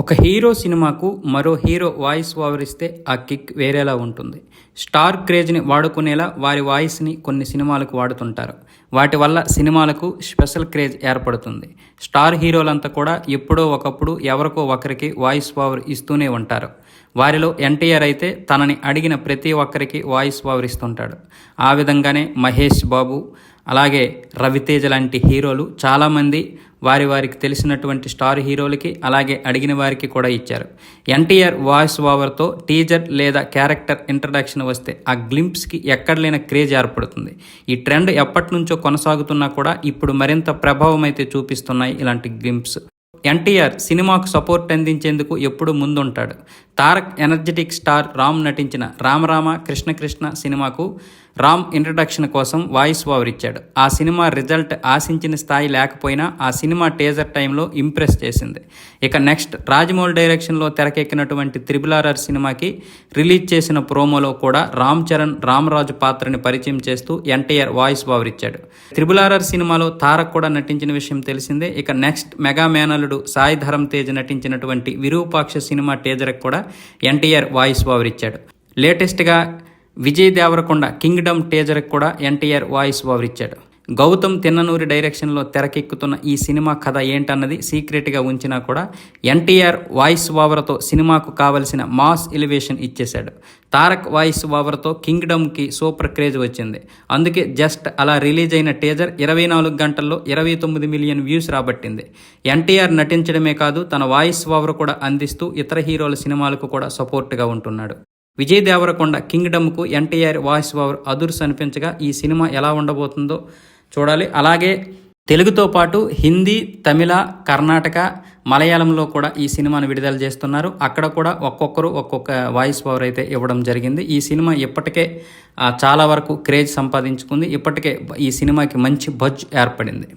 ఒక హీరో సినిమాకు మరో హీరో వాయిస్ ఓవర్ ఇస్తే ఆ కిక్ వేరేలా ఉంటుంది. స్టార్ క్రేజ్ని వాడుకునేలా వారి వాయిస్ని కొన్ని సినిమాలకు వాడుతుంటారు. వాటి వల్ల సినిమాలకు స్పెషల్ క్రేజ్ ఏర్పడుతుంది. స్టార్ హీరోలంతా కూడా ఎప్పుడో ఒకప్పుడు ఎవరికో ఒకరికి వాయిస్ ఓవర్ ఇస్తూనే ఉంటారు. వారిలో ఎన్టీఆర్ అయితే తనని అడిగిన ప్రతి ఒక్కరికి వాయిస్ ఓవర్ ఇస్తుంటాడు. ఆ విధంగానే మహేష్ బాబు అలాగే రవితేజ లాంటి హీరోలు చాలామంది వారి వారికి తెలిసినటువంటి స్టార్ హీరోలకి అలాగే అడిగిన వారికి కూడా ఇచ్చారు. ఎన్టీఆర్ వాయిస్ ఓవర్తో టీజర్ లేదా క్యారెక్టర్ ఇంట్రడక్షన్ వస్తే ఆ గ్లింప్స్కి ఎక్కడ లేని క్రేజ్ ఏర్పడుతుంది. ఈ ట్రెండ్ ఎప్పటి నుంచో కొనసాగుతున్నా కూడా ఇప్పుడు మరింత ప్రభావం అయితే చూపిస్తున్నాయి ఇలాంటి గ్లింప్స్. ఎన్టీఆర్ సినిమాకు సపోర్ట్ అందించేందుకు ఎప్పుడు ముందుంటాడు. తారక్ ఎనర్జెటిక్ స్టార్ రామ్ నటించిన రామరామ కృష్ణ కృష్ణ సినిమాకు రామ్ ఇంట్రడక్షన్ కోసం వాయిస్ ఓవర్ ఇచ్చాడు. ఆ సినిమా రిజల్ట్ ఆశించిన స్థాయి లేకపోయినా ఆ సినిమా టేజర్ టైంలో ఇంప్రెస్ చేసింది. ఇక నెక్స్ట్ రాజమౌళి డైరెక్షన్లో తెరకెక్కినటువంటి త్రిబుల్ ఆర్ఆర్ సినిమాకి రిలీజ్ చేసిన ప్రోమోలో కూడా రామ్ చరణ్ రామరాజు పాత్రని పరిచయం చేస్తూ ఎన్టీఆర్ వాయిస్ ఓవర్ ఇచ్చాడు. త్రిబులారర్ సినిమాలో తారక్ కూడా నటించిన విషయం తెలిసిందే. ఇక నెక్స్ట్ మెగా మేనలుడు సాయి ధరం తేజ్ నటించినటువంటి విరూపాక్ష సినిమా టేజర్కి కూడా ఎన్టీఆర్ వాయిస్ ఓవర్ ఇచ్చాడు. లేటెస్ట్గా విజయ్ దేవరకొండ కింగ్డమ్ టేజర్కి కూడా ఎన్టీఆర్ వాయిస్ ఓవర్ ఇచ్చాడు. గౌతమ్ తిన్ననూరి డైరెక్షన్లో తెరకెక్కుతున్న ఈ సినిమా కథ ఏంటన్నది సీక్రెట్గా ఉంచినా కూడా ఎన్టీఆర్ వాయిస్ ఓవర్తో సినిమాకు కావలసిన మాస్ ఎలివేషన్ ఇచ్చేశాడు. తారక్ వాయిస్ ఓవర్తో కింగ్డమ్కి సూపర్ క్రేజ్ వచ్చింది. అందుకే జస్ట్ అలా రిలీజ్ అయిన టేజర్ ఇరవై నాలుగు గంటల్లో ఇరవై తొమ్మిది మిలియన్ వ్యూస్ రాబట్టింది. ఎన్టీఆర్ నటించడమే కాదు తన వాయిస్ ఓవర్ కూడా అందిస్తూ ఇతర హీరోల సినిమాలకు కూడా సపోర్ట్గా ఉంటున్నాడు. విజయ్ దేవరకొండ కింగ్డమ్కు ఎన్టీఆర్ వాయిస్ ఓవర్ అదుర్స్ అనిపించగా ఈ సినిమా ఎలా ఉండబోతుందో చూడాలి. అలాగే తెలుగుతో పాటు హిందీ తమిళ కర్ణాటక మలయాళంలో కూడా ఈ సినిమాను విడుదల చేస్తున్నారు. అక్కడ కూడా ఒక్కొక్కరు ఒక్కొక్క వాయిస్ ఓవర్ అయితే ఇవ్వడం జరిగింది. ఈ సినిమా ఇప్పటికే చాలా వరకు క్రేజ్ సంపాదించుకుంది. ఇప్పటికే ఈ సినిమాకి మంచి బజ్ ఏర్పడింది.